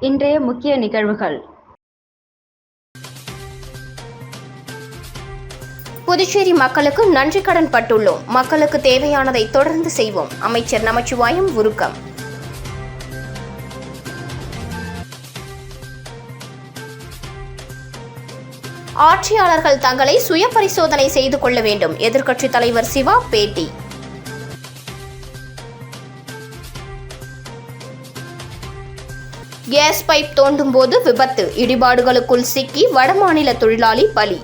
இன்றைய முக்கிய நிகழ்வுகள். புதுச்சேரி மக்களுக்கு நன்றி கடன் பட்டுள்ளோம். மக்களுக்கு தேவையானதை தொடர்ந்து செய்வோம். அமைச்சர் நமச்சிவாயம் உருக்கம். ஆட்சியாளர்கள் தங்களை சுய பரிசோதனை செய்து கொள்ள வேண்டும். எதிர்க்கட்சித் தலைவர் சிவா பேட்டி. கேஸ் பைப் தோண்டும் போது விபத்து. இடிபாடுகளுக்குள் சிக்கி வடமாநில தொழிலாளி பலி.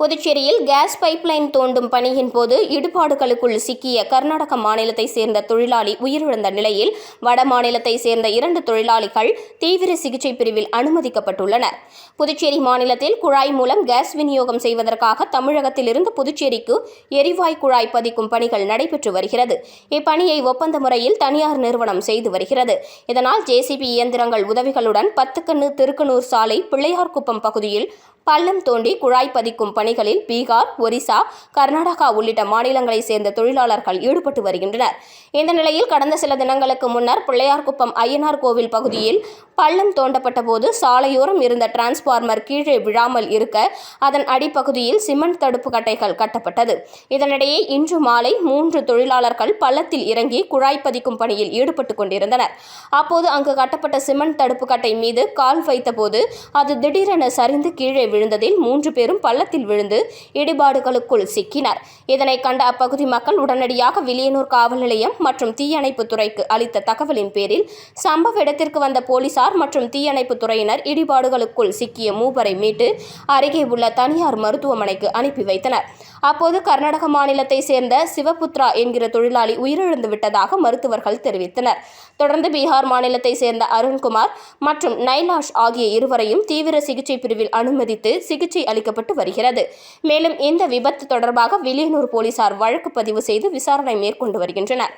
புதுச்சேரியில் கேஸ் பைப்லைன் தோண்டும் பணியின் போது இடுபாடுகளுக்குள் சிக்கிய கர்நாடக மாநிலத்தை சேர்ந்த தொழிலாளி உயிரிழந்த நிலையில் வட மாநிலத்தை சேர்ந்த இரண்டு தொழிலாளிகள் தீவிர சிகிச்சை பிரிவில் அனுமதிக்கப்பட்டுள்ளனர். புதுச்சேரி மாநிலத்தில் குழாய் மூலம் கேஸ் விநியோகம் செய்வதற்காக தமிழகத்திலிருந்து புதுச்சேரிக்கு எரிவாயு குழாய் பதிக்கும் பணிகள் நடைபெற்று வருகிறது. இப்பணியை ஒப்பந்த முறையில் தனியார் நிறுவனம் செய்து வருகிறது. இதனால் ஜேசிபி இயந்திரங்கள் உதவிகளுடன் பத்துக்கண்ணு திருக்கனூர் சாலை பிள்ளையார்குப்பம் பகுதியில் பள்ளம் தோண்டி குழாய் பதிக்கும் பணிகளில் பீகார் ஒரிசா கர்நாடகா உள்ளிட்ட மாநிலங்களைச் சேர்ந்த தொழிலாளர்கள் ஈடுபட்டு வருகின்றனர். இந்த நிலையில் கடந்த சில தினங்களுக்கு முன்னர் பிள்ளையார்குப்பம் ஐயனார் கோவில் பகுதியில் பள்ளம் தோண்டப்பட்ட போது சாலையோரம் இருந்த டிரான்ஸ்பார்மர் கீழே விழாமல் இருக்க அதன் அடிப்பகுதியில் சிமெண்ட் தடுப்பு கட்டைகள் கட்டப்பட்டது. இதனிடையே இன்று மாலை மூன்று தொழிலாளர்கள் பள்ளத்தில் இறங்கி குழாய் பதிக்கும் பணியில் ஈடுபட்டுக் கொண்டிருந்தனர். அப்போது அங்கு கட்டப்பட்ட சிமெண்ட் தடுப்பு கட்டை மீது கால் வைத்தபோது அது திடீரென சரிந்து கீழே விழுந்ததில் மூன்று பேரும் பள்ளத்தில் விழுந்து இடிபாடுகளுக்குள் சிக்கினர். இதனை கண்ட அப்பகுதி மக்கள் உடனடியாக வில்லியனூர் காவல் நிலையம் மற்றும் தீயணைப்பு துறைக்கு அளித்த தகவலின் பேரில் சம்பவ இடத்திற்கு வந்த போலீசார் மற்றும் தீயணைப்பு துறையினர் இடிபாடுகளுக்குள் சிக்கிய மூவரை மீட்டு அருகே உள்ள தனியார் மருத்துவமனைக்கு அனுப்பி வைத்தனர். அப்போது கர்நாடக மாநிலத்தை சேர்ந்த சிவபுத்ரா என்கிற தொழிலாளி உயிரிழந்து விட்டதாக மருத்துவர்கள் தெரிவித்தனர். தொடர்ந்து பீகார் மாநிலத்தை சேர்ந்த அருண்குமார் மற்றும் நைலாஷ் ஆகிய இருவரையும் தீவிர சிகிச்சை பிரிவில் அனுமதித்து சிகிச்சை அளிக்கப்பட்டு வருகிறது. மேலும் இந்த விபத்து தொடர்பாக வில்லியனூர் போலீசார் வழக்கு பதிவு செய்து விசாரணை மேற்கொண்டு வருகின்றனர்.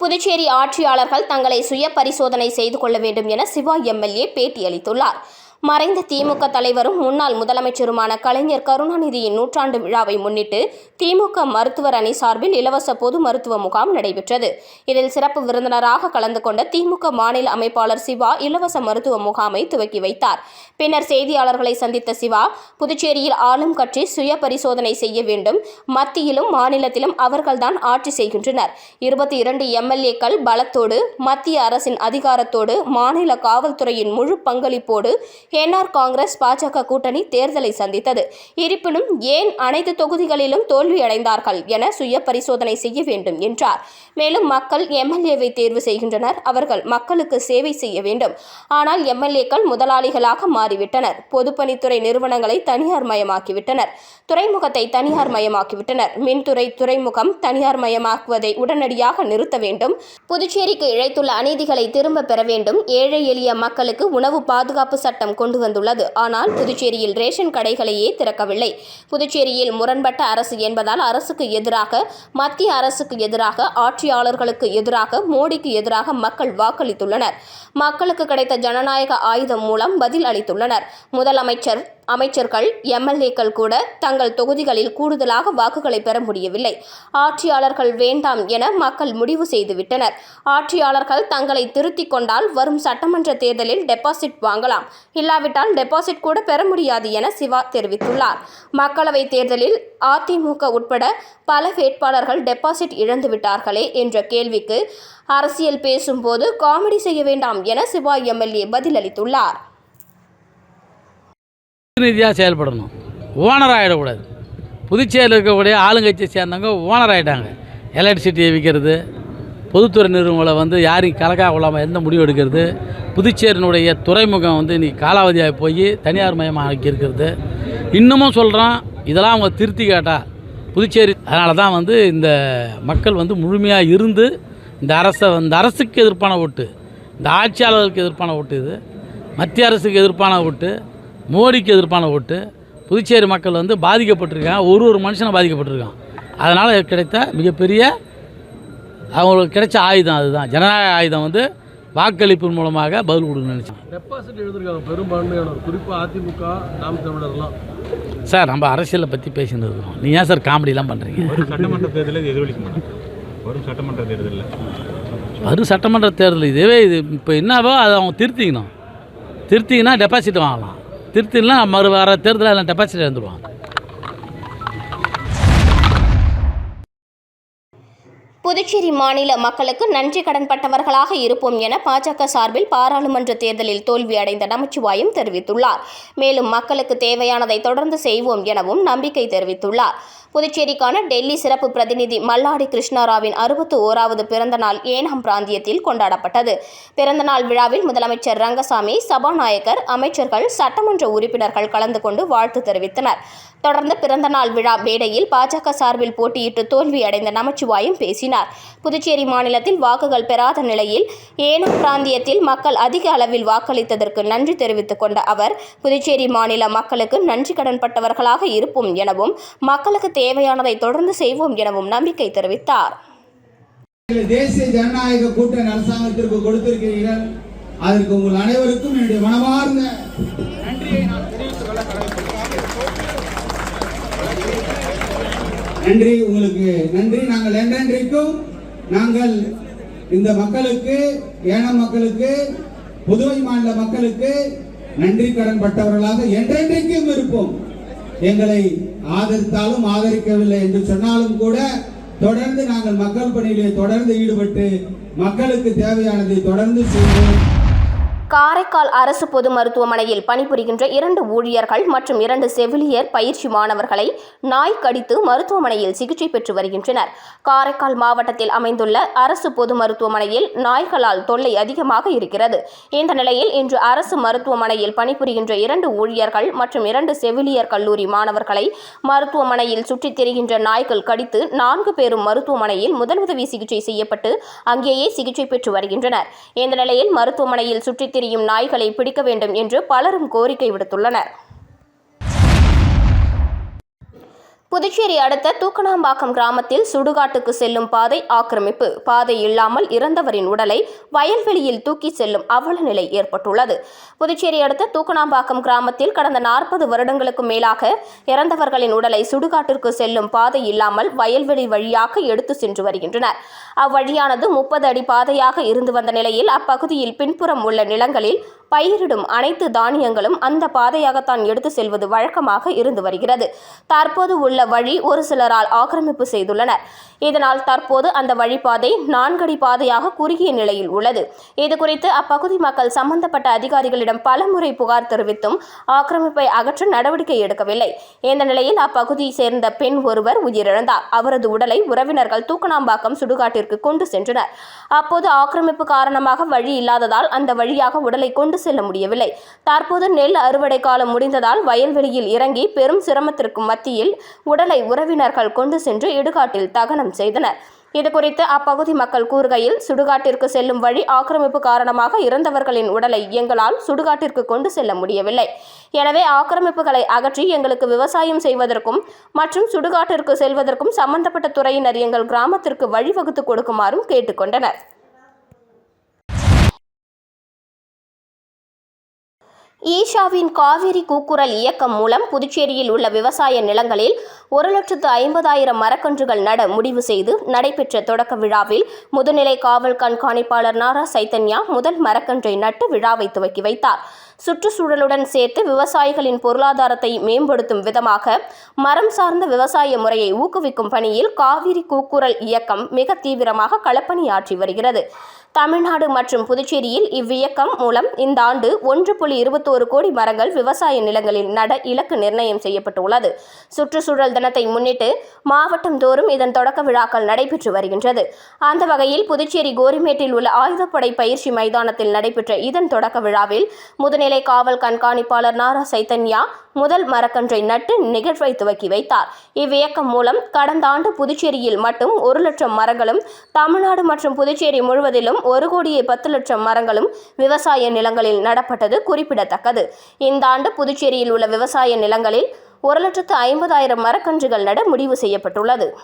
புதுச்சேரி ஆட்சியாளர்கள் தங்களை சுய பரிசோதனை செய்து கொள்ள வேண்டும் என சிவா எம்எல்ஏ பேட்டியளித்துள்ளார். மறைந்த திமுக தலைவரும் முன்னாள் முதலமைச்சருமான கலைஞர் கருணாநிதியின் நூற்றாண்டு விழாவை முன்னிட்டு திமுக மருத்துவர் அணி சார்பில் இலவச பொது மருத்துவ முகாம் நடைபெற்றது. இதில் சிறப்பு விருந்தினராக கலந்து கொண்ட திமுக மாநில அமைப்பாளர் சிவா இலவச மருத்துவ முகாமை துவக்கி வைத்தார். பின்னர் செய்தியாளர்களை சந்தித்த சிவா புதுச்சேரியில் ஆளும் கட்சி சுய பரிசோதனை செய்ய வேண்டும் மத்தியிலும் மாநிலத்திலும் அவர்கள்தான் ஆட்சி செய்கின்றனர். இருபத்தி இரண்டு எம்எல்ஏக்கள் பலத்தோடு மத்திய அரசின் அதிகாரத்தோடு மாநில காவல்துறையின் முழு பங்களிப்போடு என்ஆர் காங்கிரஸ் பாஜக கூட்டணி தேர்தலை சந்தித்தது. இருப்பினும் ஏன் அனைத்து தொகுதிகளிலும் தோல்வியடைந்தார்கள் என சுய பரிசோதனை செய்ய வேண்டும் என்றார். மேலும் மக்கள் எம்எல்ஏவை தேர்வு செய்கின்றனர். அவர்கள் மக்களுக்கு சேவை செய்ய வேண்டும். ஆனால் எம்எல்ஏக்கள் முதலாளிகளாக மாறிவிட்டனர். பொதுப்பணித்துறை நிறுவனங்களை தனியார் மயமாக்கிவிட்டனர். துறைமுகத்தை தனியார் மயமாக்கிவிட்டனர். மின்துறை துறைமுகம் தனியார் மயமாக்குவதை உடனடியாக நிறுத்த வேண்டும். புதுச்சேரிக்கு இழைத்துள்ள அநீதிகளை திரும்ப பெற வேண்டும். ஏழை எளிய மக்களுக்கு உணவு பாதுகாப்பு சட்டம் கொண்டு வந்துள்ளது ஆனால் புதுச்சேரியில் ரேஷன் கடைகளையே திறக்கவில்லை. புதுச்சேரியில் முரண்பட்ட அரசு என்பதால் அரசுக்கு எதிராக மத்திய அரசுக்கு எதிராக ஆட்சியாளர்களுக்கு எதிராக மோடிக்கு எதிராக மக்கள் வாக்களித்துள்ளனர். மக்களுக்கு கிடைத்த ஜனநாயக ஆயுதம் மூலம் பதில் அளித்துள்ளனர். முதலமைச்சர் அமைச்சர்கள் எம்எல்ஏக்கள் கூட தங்கள் தொகுதிகளில் கூடுதலாக வாக்குகளை பெற முடியவில்லை. ஆட்சியாளர்கள் வேண்டாம் என மக்கள் முடிவு செய்துவிட்டனர். ஆட்சியாளர்கள் தங்களை திருத்திக் கொண்டால் வரும் சட்டமன்ற தேர்தலில் டெபாசிட் வாங்கலாம். இல்லாவிட்டால் டெபாசிட் கூட பெற முடியாது என சிவா தெரிவித்துள்ளார். மக்களவைத் தேர்தலில் அதிமுக உட்பட பல வேட்பாளர்கள் டெபாசிட் இழந்துவிட்டார்களே என்ற கேள்விக்கு அரசியல் பேசும்போது காமெடி செய்ய வேண்டாம் என சிவா எம்எல்ஏ பதிலளித்துள்ளார். பிரதிநிதியாக செயல்படணும். ஓனர் ஆகிடக்கூடாது புதுச்சேரியில் இருக்கக்கூடிய ஆளுங்கட்சியை சேர்ந்தவங்க ஓனர் ஆகிட்டாங்க எலக்ட்ரிசிட்டியை விற்கிறது. பொதுத்துறை நிறுவனங்களை வந்து யாரையும் கலக்கா கொள்ளாமல் எந்த முடிவு எடுக்கிறது? புதுச்சேரியினுடைய துறைமுகம் வந்து இன்றைக்கி காலாவதியாக போய் தனியார் மயமாக இருக்கிறது இன்னமும் சொல்கிறோம் இதெல்லாம் அவங்க திருத்தி கேட்டால் புதுச்சேரி அதனால தான் வந்து இந்த மக்கள் வந்து முழுமையாக இருந்து இந்த அரசை இந்த அரசுக்கு எதிர்ப்பான ஓட்டு இந்த ஆட்சியாளர்களுக்கு எதிர்ப்பான ஓட்டு இது. மத்திய அரசுக்கு எதிர்ப்பான ஓட்டு. மோடிக்கு எதிர்ப்பான ஓட்டு. புதுச்சேரி மக்கள் வந்து பாதிக்கப்பட்டிருக்காங்க. ஒரு ஒரு மனுஷனும் பாதிக்கப்பட்டிருக்கான். அதனால் கிடைத்த மிகப்பெரிய அவங்களுக்கு கிடைச்ச ஆயுதம் அதுதான். ஜனநாயக ஆயுதம் வந்து வாக்களிப்பின் மூலமாக பதில் கொடுக்கணும்னு நினச்சேன். டெபாசிட் எழுதிருக்காங்க பெரும்பான்மையானவர் குறிப்பாக அதிமுக நாம் தமிழர்லாம் சார் நம்ம அரசியலை பற்றி பேசின்னு இருக்கோம். நீ ஏன் சார் காமெடிலாம் பண்ணுறீங்க வரும் சட்டமன்ற தேர்தலில் எதிரொலிக்க மாட்டாங்க? வரும் சட்டமன்ற தேர்தலில். வரும் சட்டமன்ற தேர்தல். இதுவே இது இப்போ என்னவோ அதை அவங்க திருத்திக்கணும். திருத்திங்கன்னா டெபாசிட் வாங்கலாம். திருத்தினா மறு வர தேர்தலில் எல்லாம் டெபாசிட் இருந்துருவாங்க. புதுச்சேரி மாநில மக்களுக்கு நன்றி கடன்பட்டவர்களாக இருப்போம் என பாஜக சார்பில் பாராளுமன்ற தேர்தலில் தோல்வி அடைந்த நமச்சிவாயம் தெரிவித்துள்ளார். மேலும் மக்களுக்கு தேவையானதை தொடர்ந்து செய்வோம் எனவும் நம்பிக்கை தெரிவித்துள்ளார். புதுச்சேரிக்கான டெல்லி சிறப்பு பிரதிநிதி மல்லாடி கிருஷ்ணாராவின் அறுபத்து ஓராவது பிறந்தநாள் ஏனாம் பிராந்தியத்தில் கொண்டாடப்பட்டது. பிறந்தநாள் விழாவில் முதலமைச்சர் ரங்கசாமி சபாநாயகர் அமைச்சர்கள் சட்டமன்ற உறுப்பினர்கள் கலந்து கொண்டு வாழ்த்து தெரிவித்தனர். தொடர்ந்து பிறந்தநாள் விழா மேடையில் பாஜக சார்பில் போட்டியிட்டு தோல்வியடைந்த நமச்சிவாயம் பேசினார். புதுச்சேரி மாநிலத்தில் வாக்குகள் பெறாத நிலையில் ஏனாம் பிராந்தியத்தில் மக்கள் அதிக அளவில் வாக்களித்ததற்கு நன்றி தெரிவித்துக் கொண்ட அவர் புதுச்சேரி மாநில மக்களுக்கு நன்றி கடன்பட்டவர்களாக இருப்போம் எனவும் மக்களுக்கு தேவையானதை தொடர்ந்து செய்வோம் எனவும் நம்பிக்கை தெரிவித்தார். தேசிய ஜனநாயக கூட்டணி அரசாங்கத்திற்கு கொடுத்திருக்கிறீர்கள். அதற்கு உங்கள் அனைவருக்கும் என்னுடைய மனமார்ந்த நன்றியை நான் தெரிவித்துக் கொள்ள நன்றி உங்களுக்கு நன்றி. நாங்கள் என்றென்றைக்கும் நாங்கள் இந்த மக்களுக்கு ஏனம் மக்களுக்கு புதுவை மாநில மக்களுக்கு நன்றி கடன் பட்டவர்களாக என்றென்றைக்கும் இருப்போம். எங்களை ஆதரித்தாலும் ஆதரிக்கவில்லை என்று சொன்னாலும் கூட தொடர்ந்து நாங்கள் மக்கள் பணியிலே தொடர்ந்து ஈடுபட்டு மக்களுக்கு தேவையானதை தொடர்ந்து செய்வோம். காரைக்கால் அரசு பொது மருத்துவமனையில் பணிபுரிகின்ற இரண்டு ஊழியர்கள் மற்றும் இரண்டு செவிலியர் பயிற்சி மாணவர்களை நாய் கடித்து மருத்துவமனையில் சிகிச்சை பெற்று வருகின்றனர். காரைக்கால் மாவட்டத்தில் அமைந்துள்ள அரசு பொது மருத்துவமனையில் நாய்களால் தொல்லை அதிகமாக இருக்கிறது. இந்த நிலையில் இன்று அரசு மருத்துவமனையில் பணிபுரிகின்ற இரண்டு ஊழியர்கள் மற்றும் இரண்டு செவிலியர் கல்லூரி மாணவர்களை மருத்துவமனையில் சுற்றித் திரிகின்ற நாய்கள் கடித்து நான்கு பேரும் மருத்துவமனையில் முதலுதவி சிகிச்சை செய்யப்பட்டு அங்கேயே சிகிச்சை பெற்று வருகின்றனர். இந்த நிலையில் மருத்துவமனையில் சுற்றித் திரியும் நாய்களை பிடிக்க வேண்டும் என்று பலரும் கோரிக்கை விடுத்துள்ளனர். புதுச்சேரி அடுத்த தூக்கணாம்பாக்கம் கிராமத்தில் சுடுகாட்டுக்கு செல்லும் பாதை ஆக்கிரமிப்பு. பாதை இல்லாமல் இறந்தவரின் உடலை வயல்வெளியில் தூக்கி செல்லும் அவல நிலை ஏற்பட்டுள்ளது. புதுச்சேரி அடுத்த தூக்கணாம்பாக்கம் கிராமத்தில் கடந்த நாற்பது வருடங்களுக்கு மேலாக இறந்தவர்களின் உடலை சுடுகாட்டிற்கு செல்லும் பாதை இல்லாமல் வயல்வெளி வழியாக எடுத்து சென்று வருகின்றனர். அவ்வழியானது முப்பது அடி பாதையாக இருந்து வந்த நிலையில் அப்பகுதியில் பின்புறம் உள்ள நிலங்களில் பயிரிடும் அனைத்து தானியங்களும் அந்த பாதையாகத்தான் எடுத்து செல்வது வழக்கமாக இருந்து வருகிறது. தற்போது உள்ள வழி ஒரு சிலரால் ஆக்கிரமிப்பு செய்துள்ளனர். இதனால் தற்போது அந்த வழிபாதை நான்கடி பாதையாக குறுகிய நிலையில் உள்ளது. இதுகுறித்து அப்பகுதி மக்கள் சம்பந்தப்பட்ட அதிகாரிகளிடம் பலமுறை புகார் தெரிவித்தும் ஆக்கிரமிப்பை அகற்ற நடவடிக்கை எடுக்கவில்லை. இந்த நிலையில் அப்பகுதியை சேர்ந்த பெண் ஒருவர் உயிரிழந்தார். அவரது உடலை உறவினர்கள் தூக்கணாம்பாக்கம் சுடுகாட்டிற்கு கொண்டு சென்றனர். அப்போது ஆக்கிரமிப்பு காரணமாக வழி இல்லாததால் அந்த வழியாக உடலை கொண்டு செல்ல முடியவில்லை. தற்போது நெல் அறுவடை காலம் முடிந்ததால் வயல்வெளியில் இறங்கி பெரும் சிரமத்திற்கு மத்தியில் உடலை உறவினர்கள் கொண்டு சென்று இடுகாட்டில் தகனம் செய்தனர். இதுகுறித்து அப்பகுதி மக்கள் கூறுகையில் சுடுகாட்டிற்கு செல்லும் வழி ஆக்கிரமிப்பு காரணமாக இறந்தவர்களின் உடலை எங்களால் சுடுகாட்டிற்கு கொண்டு செல்ல முடியவில்லை. எனவே ஆக்கிரமிப்புகளை அகற்றி எங்களுக்கு விவசாயம் செய்வதற்கும் மற்றும் சுடுகாட்டிற்கு செல்வதற்கும் சம்பந்தப்பட்ட துறையினர் எங்கள் கிராமத்திற்கு வழிவகுத்து கொடுக்குமாறும் கேட்டுக்கொண்டனர் ஈஷாவின் காவிரி கூக்குரல் இயக்கம் மூலம் புதுச்சேரியில் உள்ள விவசாய நிலங்களில் ஒரு லட்சத்து ஐம்பதாயிரம் மரக்கன்றுகள் நட முடிவு செய்து நடைபெற்ற தொடக்க விழாவில் முதுநிலை காவல் கண்காணிப்பாளர் நாரா சைத்தன்யா முதல் மரக்கன்றை நட்டு விழாவை துவக்கி வைத்தார். சுற்றுச்சூழலுடன் சேர்த்து விவசாயிகளின் பொருளாதாரத்தை மேம்படுத்தும் விதமாக மரம் சார்ந்த விவசாய முறையை ஊக்குவிக்கும் பணியில் காவிரி கூக்குரல் இயக்கம் மிக தீவிரமாக களப்பணியாற்றி வருகிறது. தமிழ்நாடு மற்றும் புதுச்சேரியில் இவ்வியக்கம் மூலம் இந்த ஆண்டு ஒன்று புள்ளி இருபத்தோரு கோடி மரங்கள் விவசாய நிலங்களில் நட இலக்கு நிர்ணயம் செய்யப்பட்டுள்ளது. சுற்றுச்சூழல் தினத்தை முன்னிட்டு மாவட்டம் தோறும் இதன் தொடக்க விழாக்கள் நடைபெற்று வருகின்றது. அந்த வகையில் புதுச்சேரி கோரிமேட்டில் உள்ள ஆயுதப்படை பயிற்சி மைதானத்தில் நடைபெற்ற இதன் தொடக்க விழாவில் முதுநிலை காவல் கண்காணிப்பாளர் நாரா சைத்தன்யா முதல் மரக்கன்றை நட்டு நிகழ்வை துவக்கி வைத்தார். இவ்வியக்கம் மூலம் கடந்த ஆண்டு புதுச்சேரியில் மட்டும் ஒரு லட்சம் மரங்களும் தமிழ்நாடு மற்றும் புதுச்சேரி முழுவதிலும் ஒரு கோடியே பத்து லட்சம் மரங்களும் விவசாய நிலங்களில் நடப்பட்டது குறிப்பிடத்தக்கது. இந்த ஆண்டு புதுச்சேரியில் உள்ள விவசாய நிலங்களில் ஒரு லட்சத்து ஐம்பதாயிரம் மரக்கன்றுகள் நட முடிவு செய்யப்பட்டுள்ளது.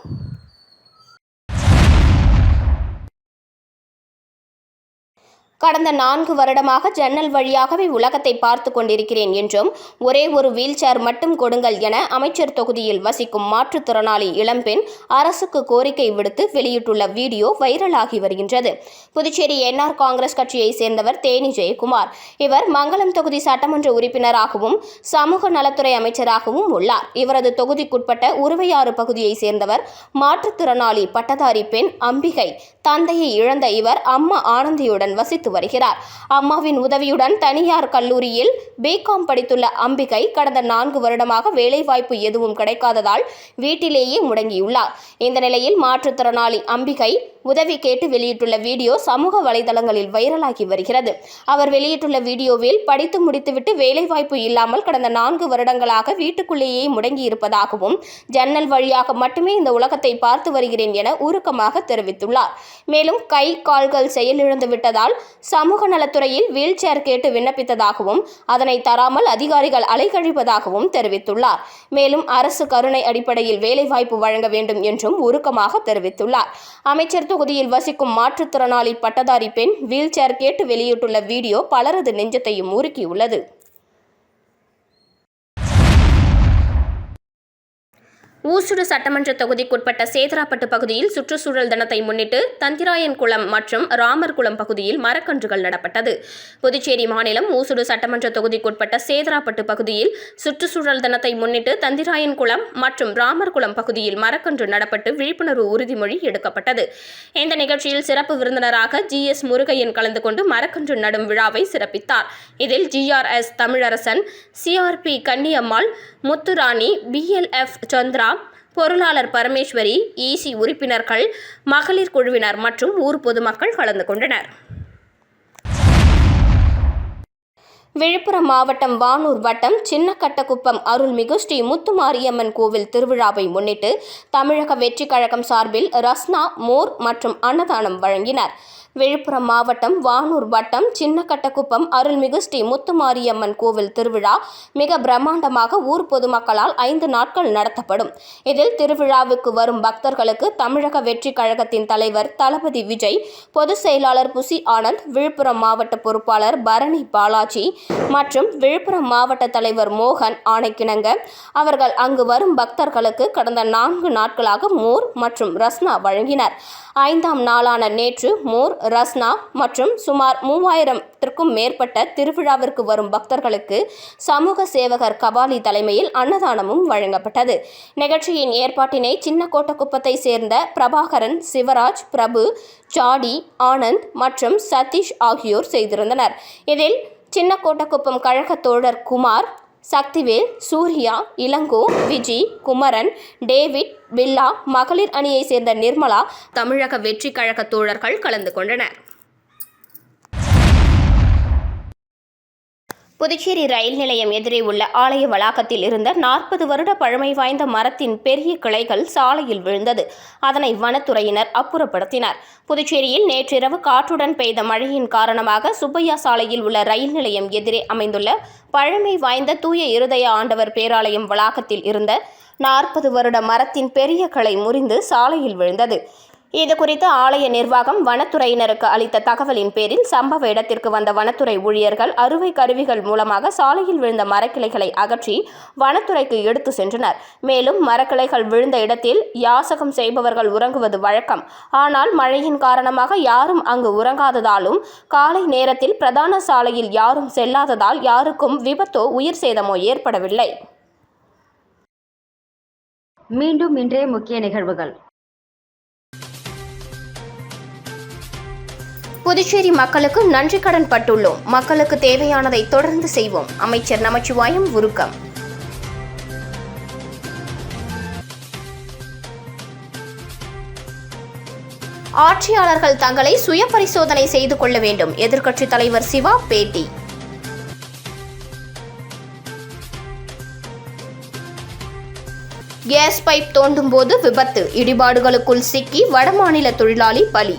கடந்த நான்கு வருடமாக ஜன்னல் வழியாகவே உலகத்தை பார்த்து கொண்டிருக்கிறேன் என்றும் ஒரே ஒரு வீல் சேர் மட்டும் கொடுங்கள் என அமைச்சர் தொகுதியில் வசிக்கும் மாற்றுத்திறனாளி இளம்பெண் அரசுக்கு கோரிக்கை விடுத்து வெளியிட்டுள்ள வீடியோ வைரலாகி வருகின்றது. புதுச்சேரி என்ஆர் காங்கிரஸ் கட்சியை சேர்ந்தவர் தேனி ஜெயக்குமார். இவர் மங்களம் தொகுதி சட்டமன்ற உறுப்பினராகவும் சமூக நலத்துறை அமைச்சராகவும் உள்ளார். இவரது தொகுதிக்குட்பட்ட உருவையாறு பகுதியை சேர்ந்தவர் மாற்றுத்திறனாளி பட்டதாரி பெண் அம்பிகை. தந்தையை இழந்த இவர் அம்மா ஆனந்தியுடன் வசித்து வருகிறார். அம்மாவின் உதவியுடன் தனியார் கல்லூரியில் பிகாம் படித்துள்ள அம்பிகை கடந்த நான்கு வருடமாக வேலைவாய்ப்பு எதுவும் கிடைக்காததால் வீட்டிலேயே முடங்கியுள்ளார். இந்த நிலையில் மாற்றுத்திறனாளி அம்பிகை உதவி கேட்டு வெளியிட்டுள்ள வீடியோ சமூக வலைதளங்களில் வைரலாகி வருகிறது. அவர் வெளியிட்டுள்ள வீடியோவில் படித்து முடித்துவிட்டு வேலைவாய்ப்பு இல்லாமல் கடந்த நான்கு வருடங்களாக வீட்டுக்குள்ளேயே முடங்கி இருப்பதாகவும் ஜன்னல் வழியாக மட்டுமே இந்த உலகத்தை பார்த்து வருகிறேன் என உருக்கமாக தெரிவித்துள்ளார். மேலும் கை கால்கள் செயலிழந்து விட்டதால் சமூக நலத்துறையில் வீல் சேர் கேட்டு விண்ணப்பித்ததாகவும் அதனை தராமல் அதிகாரிகள் அலைக்கழிப்பதாகவும் தெரிவித்துள்ளார். மேலும் அரசு கருணை அடிப்படையில் வேலைவாய்ப்பு வழங்க வேண்டும் என்றும் உருக்கமாக தெரிவித்துள்ளார். அமைச்சர் தொகுதியில் வசிக்கும் மாற்றுத்திறனாளி பட்டதாரி பெண் வீல் சேர் கேட்டு வெளியிட்டுள்ள வீடியோ பலரது நெஞ்சத்தையும் உருக்கியுள்ளது. ஊசுடு சட்டமன்ற தொகுதிக்குட்பட்ட சேதராப்பட்டு பகுதியில் சுற்றுச்சூழல் தினத்தை முன்னிட்டு தந்திராயன் குளம் மற்றும் ராமர் குளம் பகுதியில் மரக்கன்றுகள் நடப்பட்டது. புதுச்சேரி மாநிலம் ஊசுடு சட்டமன்ற தொகுதிக்குட்பட்ட சேதராப்பட்டு பகுதியில் சுற்றுச்சூழல் தினத்தை முன்னிட்டு தந்திராயன் குளம் மற்றும் ராமர் குளம் பகுதியில் மரக்கன்று நடப்பட்டு விழிப்புணர்வு உறுதிமொழி எடுக்கப்பட்டது. இந்த நிகழ்ச்சியில் சிறப்பு விருந்தினராக ஜி எஸ் முருகையன் கலந்து கொண்டு மரக்கன்று நடும் விழாவை சிறப்பித்தார். இதில் GRS Tamilarasan CRP Kanniyammal Mutturani PLF Chandra பொருளாளர் பரமேஸ்வரி இசி உறுப்பினர்கள் மகளிர் குழுவினர் மற்றும் ஊர் பொதுமக்கள் கலந்து கொண்டனர். விழுப்புரம் மாவட்டம் வானூர் வட்டம் சின்னக்கட்டக்குப்பம் அருள்மிகு ஸ்ரீ முத்துமாரியம்மன் கோவில் திருவிழாவை முன்னிட்டு தமிழக வெற்றிக் கழகம் சார்பில் ரஸ்னா மோர் மற்றும் அன்னதானம் வழங்கினர். விழுப்புரம் மாவட்டம் வானூர் வட்டம் சின்னக்கட்டக்குப்பம் அருள்மிகு ஸ்ரீ முத்துமாரியம்மன் கோவில் திருவிழா மிக பிரம்மாண்டமாக ஊர் பொதுமக்களால் ஐந்து நாட்கள் நடத்தப்படும். இதில் திருவிழாவுக்கு வரும் பக்தர்களுக்கு தமிழக வெற்றிக் கழகத்தின் தலைவர் தளபதி விஜய் பொதுச் செயலாளர் புசி ஆனந்த் விழுப்புரம் மாவட்ட பொறுப்பாளர் பரணி பாலாஜி மற்றும் விழுப்புரம் மாவட்ட தலைவர் மோகன் ஆணைக்கிணங்க. அவர்கள் அங்கு வரும் பக்தர்களுக்கு கடந்த நான்கு நாட்களாக மோர் மற்றும் ரஸ்னா வழங்கினர். ஐந்தாம் நாளான நேற்று மோர் ரஸ்னா மற்றும் சுமார் மூவாயிரத்திற்கும் மேற்பட்ட திருவிழாவிற்கு வரும் பக்தர்களுக்கு சமூக சேவகர் கபாலி தலைமையில் அன்னதானமும் வழங்கப்பட்டது. நிகழ்ச்சியின் ஏற்பாட்டினை சின்னக்கோட்டக்குப்பத்தை சேர்ந்த பிரபாகரன் சிவராஜ் பிரபு ஜாடி ஆனந்த் மற்றும் சதீஷ் ஆகியோர் செய்திருந்தனர். இதில் சின்னக்கோட்டக்குப்பம் கழக தோழர் குமார் சக்திவேல் சூர்யா இளங்கோ விஜி குமரன் டேவிட் பில்லா மகளிர் அணியை சேர்ந்த நிர்மலா தமிழக வெற்றி கழக தோழர்கள் கலந்து கொண்டனர். புதுச்சேரி ரயில் நிலையம் எதிரே உள்ள ஆலய வளாகத்தில் இருந்த நாற்பது வருட பழமை வாய்ந்த மரத்தின் பெரிய கிளைகள் சாலையில் விழுந்தது. அதனை வனத்துறையினர் அப்புறப்படுத்தினர். புதுச்சேரியில் நேற்றிரவு காற்றுடன் பெய்த மழையின் காரணமாக சுப்பையா சாலையில் உள்ள ரயில் நிலையம் எதிரே அமைந்துள்ள பழமை வாய்ந்த தூய இருதய ஆண்டவர் பேராலயம் வளாகத்தில் இருந்த நாற்பது வருட மரத்தின் பெரிய கிளை முறிந்து சாலையில் விழுந்தது. இது குறித்து ஆலய நிர்வாகம் வனத்துறையினருக்கு அளித்த தகவலின் பேரில் சம்பவ இடத்திற்கு வந்த வனத்துறை ஊழியர்கள் அறுவை கருவிகள் மூலமாக சாலையில் விழுந்த மரக்கிளைகளை அகற்றி வனத்துறைக்கு எடுத்து சென்றனர். மேலும் மரக்கிளைகள் விழுந்த இடத்தில் யாசகம் செய்பவர்கள் உறங்குவது வழக்கம். ஆனால் மழையின் காரணமாக யாரும் அங்கு உறங்காததாலும் காலை நேரத்தில் பிரதான சாலையில் யாரும் செல்லாததால் யாருக்கும் விபத்தோ உயிர் சேதமோ ஏற்படவில்லை. மீண்டும் இன்றைய முக்கிய நிகழ்வுகள். புதுச்சேரி மக்களுக்கு நன்றி கடன் பட்டுள்ளோம். மக்களுக்கு தேவையானதை தொடர்ந்து செய்வோம். அமைச்சர் நமச்சிவாயம் உருக்கம். ஆட்சியாளர்கள் தங்களை சுய பரிசோதனை செய்து கொள்ள வேண்டும். எதிர்க்கட்சித் தலைவர் சிவா பேட்டி. கேஸ் பைப் தோண்டும் போது விபத்து. இடிபாடுகளுக்குள் சிக்கி வடமாநில தொழிலாளி பலி.